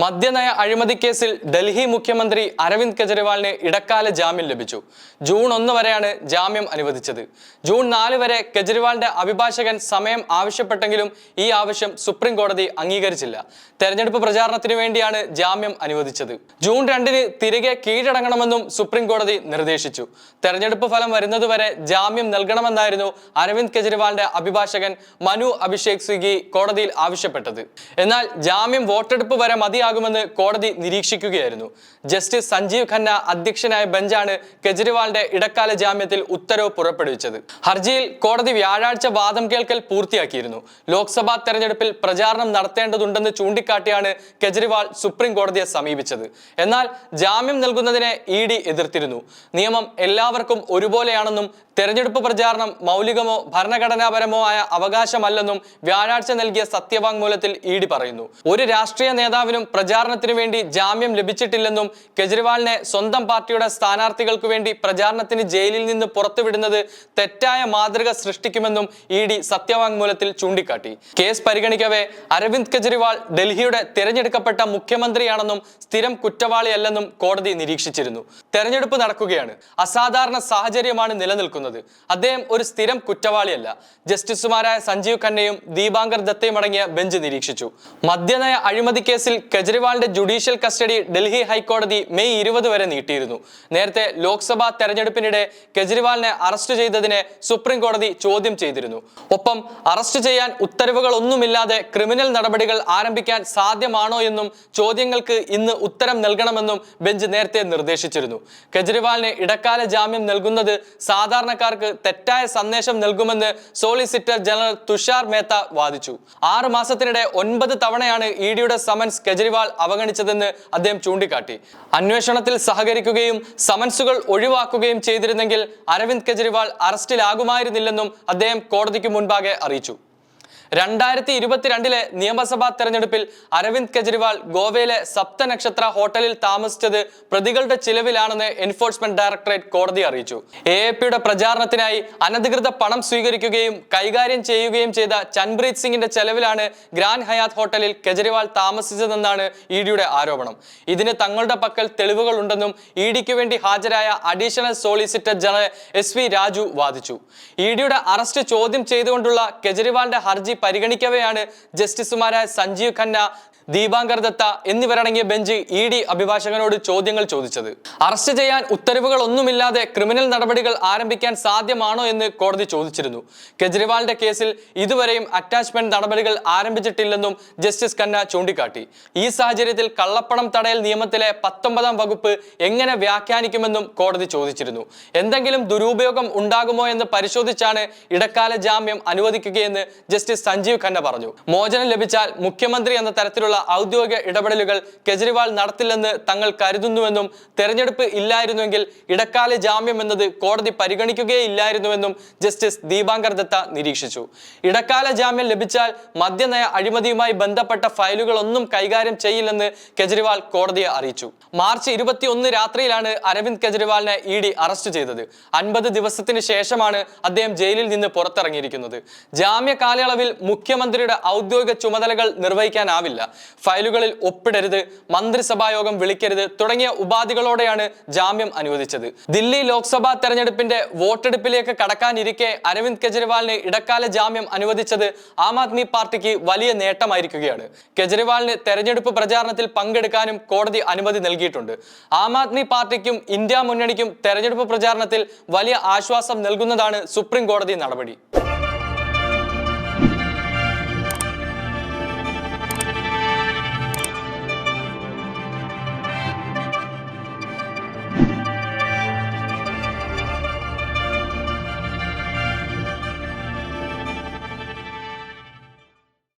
മദ്യനയ അഴിമതി കേസിൽ ഡൽഹി മുഖ്യമന്ത്രി അരവിന്ദ് കെജ്രിവാളിന് ഇടക്കാല ജാമ്യം ലഭിച്ചു. ജൂൺ ഒന്ന് വരെയാണ് ജാമ്യം അനുവദിച്ചത്. ജൂൺ നാല് വരെ കെജ്രിവാളിന്റെ അഭിഭാഷകൻ സമയം ആവശ്യപ്പെട്ടെങ്കിലും ഈ ആവശ്യം സുപ്രീം കോടതി അംഗീകരിച്ചില്ല. തെരഞ്ഞെടുപ്പ് പ്രചാരണത്തിന് വേണ്ടിയാണ് ജാമ്യം അനുവദിച്ചത്. ജൂൺ രണ്ടിന് തിരികെ കീഴടങ്ങണമെന്നും സുപ്രീം കോടതി നിർദ്ദേശിച്ചു. തെരഞ്ഞെടുപ്പ് ഫലം വരുന്നതുവരെ ജാമ്യം നൽകണമെന്നായിരുന്നു അരവിന്ദ് കെജ്രിവാളിന്റെ അഭിഭാഷകൻ മനു അഭിഷേക് സിഗി കോടതിയിൽ ആവശ്യപ്പെട്ടത്. എന്നാൽ ജാമ്യം വോട്ടെടുപ്പ് വരെ മതിയാകുമെന്ന് കോടതി നിരീക്ഷിക്കുകയായിരുന്നു. ജസ്റ്റിസ് സഞ്ജീവ് ഖന്ന അധ്യക്ഷനായ ബെഞ്ചാണ് കെജ്രിവാളിന്റെ ഇടക്കാല ജാമ്യത്തിൽ ഉത്തരവ് പുറപ്പെടുവിച്ചത്. ഹർജിയിൽ കോടതി വ്യാഴാഴ്ച വാദം കേൾക്കൽ പൂർത്തിയാക്കിയിരുന്നു. ലോക്സഭാ തെരഞ്ഞെടുപ്പിൽ പ്രചാരണം നടത്തേണ്ടതുണ്ടെന്ന് ചൂണ്ടിക്കാട്ടിയാണ് കെജ്രിവാൾ സുപ്രീം കോടതിയെ സമീപിച്ചത്. എന്നാൽ ജാമ്യം നൽകുന്നതിനെ ഇ ഡി എതിർത്തിരുന്നു. നിയമം എല്ലാവർക്കും ഒരുപോലെയാണെന്നും തെരഞ്ഞെടുപ്പ് പ്രചാരണം മൗലികമോ ഭരണഘടനാപരമോ ആയ അവകാശമല്ലെന്നും വ്യാഴാഴ്ച നൽകിയ സത്യവാങ്മൂലത്തിൽ ഇ ഡി പറയുന്നു. ഒരു രാഷ്ട്രീയ നേതാവിനും പ്രചാരണത്തിനു വേണ്ടി ജാമ്യം ലഭിച്ചിട്ടില്ലെന്നും കെജ്രിവാളിനെ സ്വന്തം പാർട്ടിയുടെ സ്ഥാനാർത്ഥികൾക്ക് വേണ്ടി പ്രചാരണത്തിന് ജയിലിൽ നിന്ന് പുറത്തുവിടുന്നത് തെറ്റായ മാതൃക സൃഷ്ടിക്കുമെന്നും ഇ ഡി സത്യവാങ്മൂലത്തിൽ ചൂണ്ടിക്കാട്ടി. കേസ് പരിഗണിക്കവേ അരവിന്ദ് കെജ്രിവാൾ ഡൽഹിയുടെ തിരഞ്ഞെടുക്കപ്പെട്ട മുഖ്യമന്ത്രിയാണെന്നും സ്ഥിരം കുറ്റവാളിയല്ലെന്നും കോടതി നിരീക്ഷിച്ചിരുന്നു. തെരഞ്ഞെടുപ്പ് നടക്കുകയാണ്. അസാധാരണ സാഹചര്യമാണ് നിലനിൽക്കുന്നത്. അദ്ദേഹം ഒരു സ്ഥിരം കുറ്റവാളിയല്ല. ജസ്റ്റിസുമാരായ സഞ്ജീവ് ഖന്നയും ദീപാങ്കർ ദത്തയും അടങ്ങിയ ബെഞ്ച് നിരീക്ഷിച്ചു. മദ്യനയ അഴിമതി കേസിൽ കെജ്രിവാളിന്റെ ജുഡീഷ്യൽ കസ്റ്റഡി ഡൽഹി ഹൈക്കോടതി മെയ് ഇരുപത് വരെ നീട്ടിയിരുന്നു. നേരത്തെ ലോക്സഭാ തെരഞ്ഞെടുപ്പിനിടെ കെജ്രിവാളിനെ അറസ്റ്റ് ചെയ്തതിനെ സുപ്രീം കോടതി ചോദ്യം ചെയ്തിരുന്നു. ഒപ്പം അറസ്റ്റ് ചെയ്യാൻ ഉത്തരവുകളൊന്നുമില്ലാതെ ക്രിമിനൽ നടപടികൾ ആരംഭിക്കാൻ സാധ്യമാണോ എന്നും ചോദ്യങ്ങൾക്ക് ഇന്ന് ഉത്തരം നൽകണമെന്നും ബെഞ്ച് നേരത്തെ നിർദ്ദേശിച്ചിരുന്നു. കെജ്രിവാളിന് ഇടക്കാല ജാമ്യം നൽകുന്നത് സാധാരണക്കാർക്ക് തെറ്റായ സന്ദേശം നൽകുമെന്ന് സോളിസിറ്റർ ജനറൽ തുഷാർ മേത്ത വാദിച്ചു. ആറ് മാസത്തിനിടെ ഒൻപത് തവണയാണ് ഇ ഡിയുടെ സമൻസ് കെജ്രിവാൾ അവഗണിച്ചതെന്ന് അദ്ദേഹം ചൂണ്ടിക്കാട്ടി. അന്വേഷണത്തിൽ സഹകരിക്കുകയും സമൻസുകൾ ഒഴിവാക്കുകയും ചെയ്തിരുന്നെങ്കിൽ അരവിന്ദ് കെജ്രിവാൾ അറസ്റ്റിലാകുമായിരുന്നില്ലെന്നും അദ്ദേഹം കോടതിക്ക് മുൻപാകെ അറിയിച്ചു. രണ്ടായിരത്തി ഇരുപത്തിരണ്ടിലെ നിയമസഭാ തെരഞ്ഞെടുപ്പിൽ അരവിന്ദ് കെജ്രിവാൾ ഗോവയിലെ സപ്തനക്ഷത്ര ഹോട്ടലിൽ താമസിച്ചത് പ്രതികളുടെ ചിലവിലാണെന്ന് എൻഫോഴ്സ്മെന്റ് ഡയറക്ടറേറ്റ് കോടതി അറിയിച്ചു. എ പിയുടെ പ്രചാരണത്തിനായി അനധികൃത പണം സ്വീകരിക്കുകയും കൈകാര്യം ചെയ്യുകയും ചെയ്ത ചൻപ്രീത് സിംഗിന്റെ ചെലവിലാണ് ഗ്രാൻഡ് ഹയാത്ത് ഹോട്ടലിൽ കെജ്രിവാൾ താമസിച്ചതെന്നാണ് ഇ ഡിയുടെ ആരോപണം. ഇതിന് തങ്ങളുടെ പക്കൽ തെളിവുകൾ ഉണ്ടെന്നും ഇ ഡിക്ക് വേണ്ടി ഹാജരായ additional solicitor general S V Raju വാദിച്ചു. ഇ ഡിയുടെ അറസ്റ്റ് ചോദ്യം ചെയ്തുകൊണ്ടുള്ള കെജ്രിവാളിന്റെ ഹർജി പരിഗണിക്കവെയാണ് ജസ്റ്റിസുമാരായ സഞ്ജീവ് ഖന്ന ദീപാങ്കർ ദത്ത എന്നിവരടങ്ങിയ ബെഞ്ച് ഇ ഡി അഭിഭാഷകനോട് ചോദ്യങ്ങൾ ചോദിച്ചത്. അറസ്റ്റ് ചെയ്യാൻ ഉത്തരവുകൾ ഒന്നുമില്ലാതെ ക്രിമിനൽ നടപടികൾ ആരംഭിക്കാൻ സാധ്യമാണോ എന്ന് കോടതി ചോദിച്ചിരുന്നു. കെജ്രിവാളിന്റെ കേസിൽ ഇതുവരെയും അറ്റാച്ച്മെന്റ് നടപടികൾ ആരംഭിച്ചിട്ടില്ലെന്നും ജസ്റ്റിസ് ഖന്ന ചൂണ്ടിക്കാട്ടി. ഈ സാഹചര്യത്തിൽ കള്ളപ്പണം തടയൽ നിയമത്തിലെ പത്തൊമ്പതാം വകുപ്പ് എങ്ങനെ വ്യാഖ്യാനിക്കുമെന്നും കോടതി ചോദിച്ചിരുന്നു. എന്തെങ്കിലും ദുരുപയോഗം ഉണ്ടാകുമോ എന്ന് പരിശോധിച്ചാണ് ഇടക്കാല ജാമ്യം അനുവദിക്കുകയെന്ന് ജസ്റ്റിസ് സഞ്ജീവ് ഖന്ന പറഞ്ഞു. മോചനം ലഭിച്ചാൽ മുഖ്യമന്ത്രി എന്ന തരത്തിലുള്ള ഔദ്യോഗിക ഇടപെടലുകൾ കെജ്രിവാൾ നടത്തില്ലെന്ന് തങ്ങൾ കരുതുന്നുവെന്നും തെരഞ്ഞെടുപ്പ് ഇല്ലായിരുന്നുവെങ്കിൽ ഇടക്കാല ജാമ്യം എന്നത് കോടതി പരിഗണിക്കുകയില്ലായിരുന്നുവെന്നും ജസ്റ്റിസ് ദീപാങ്കർ ദത്ത നിരീക്ഷിച്ചു. ഇടക്കാല ജാമ്യം ലഭിച്ചാൽ മദ്യനയ അഴിമതിയുമായി ബന്ധപ്പെട്ട ഫയലുകളൊന്നും കൈകാര്യം ചെയ്യില്ലെന്ന് കെജ്രിവാൾ കോടതിയെ അറിയിച്ചു. മാർച്ച് ഇരുപത്തിയൊന്ന് രാത്രിയിലാണ് അരവിന്ദ് കെജ്രിവാളിനെ ഇ ഡി അറസ്റ്റ് ചെയ്തത്. അൻപത് ദിവസത്തിന് ശേഷമാണ് അദ്ദേഹം ജയിലിൽ നിന്ന് പുറത്തിറങ്ങിയിരിക്കുന്നത്. ജാമ്യ കാലയളവിൽ മുഖ്യമന്ത്രിയുടെ ഔദ്യോഗിക ചുമതലകൾ നിർവഹിക്കാനാവില്ല. ഫയലുകളിൽ ഒപ്പിടരുത് മന്ത്രിസഭായോഗം വിളിക്കരുത് തുടങ്ങിയ ഉപാധികളോടെയാണ് ജാമ്യം അനുവദിച്ചത്. ദില്ലി ലോക്സഭാ തെരഞ്ഞെടുപ്പിന്റെ വോട്ടെടുപ്പിലേക്ക് കടക്കാനിരിക്കെ അരവിന്ദ് കെജ്രിവാളിന് ഇടക്കാല ജാമ്യം അനുവദിച്ചത് ആം ആദ്മി പാർട്ടിക്ക് വലിയ നേട്ടമായിരിക്കുകയാണ്. കെജ്രിവാളിന് തെരഞ്ഞെടുപ്പ് പ്രചാരണത്തിൽ പങ്കെടുക്കാനും കോടതി അനുമതി നൽകിയിട്ടുണ്ട്. ആം ആദ്മി പാർട്ടിക്കും ഇന്ത്യ മുന്നണിക്കും തെരഞ്ഞെടുപ്പ് പ്രചാരണത്തിൽ വലിയ ആശ്വാസം നൽകുന്നതാണ് സുപ്രീം കോടതി നടപടി.